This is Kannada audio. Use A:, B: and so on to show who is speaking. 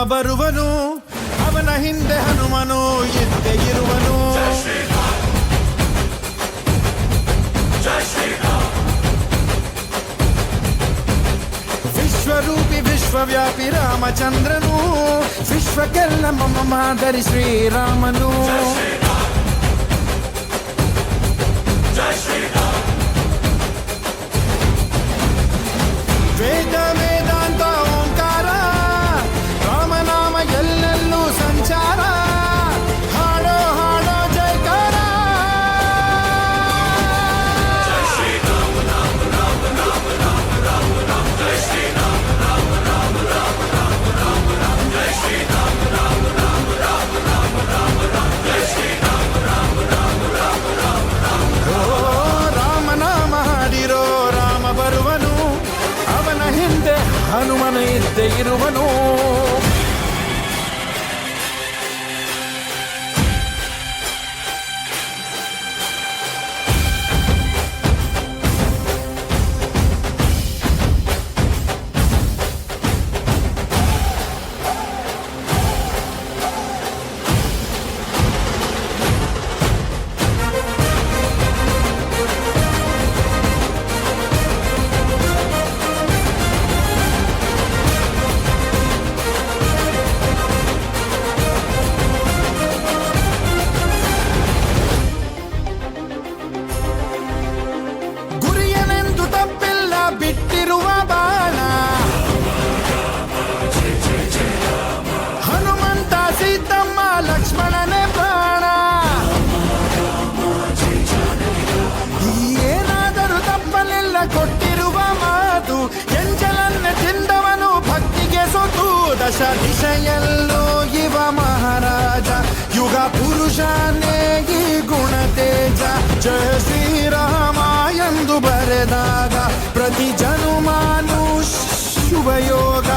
A: ಹಾಡಿರೋ ರಾಮ ಬರುವನು ಅವನ ಹಿಂದೆ ಹನುಮನು ಇದ್ದೇ ಇರುವನು ವಿಶ್ವರೂಪಿ ವಿಶ್ವವ್ಯಾಪಿ ರಾಮಚಂದ್ರನು ವಿಶ್ವಕ್ಕೆಲ್ಲ ಮಮ ಮಾದರಿ ಶ್ರೀರಾಮನು வைத்த இருவனோ ಲಕ್ಷ್ಮಣನೇ ಪ್ರಾಣ. ಏನಾದರೂ ತಪ್ಪಲೆಲ್ಲ ಕೊಟ್ಟಿರುವ ಮಾತು, ಎಂಜಲನ್ನ ತಿಂದವನು ಭಕ್ತಿಗೆ ಸೊತು ದಶ ದಿಶೆಯಲ್ಲೂ ಇವ ಮಹಾರಾಜ, ಯುಗ ಪುರುಷನೇ ಈ ಗುಣ ತೇಜ ಜಯ ಶ್ರೀರಾಮ ಎಂದು ಬರೆದಾಗ ಪ್ರತಿ ಜನುಮಾನು ಶುಭಯೋಗ.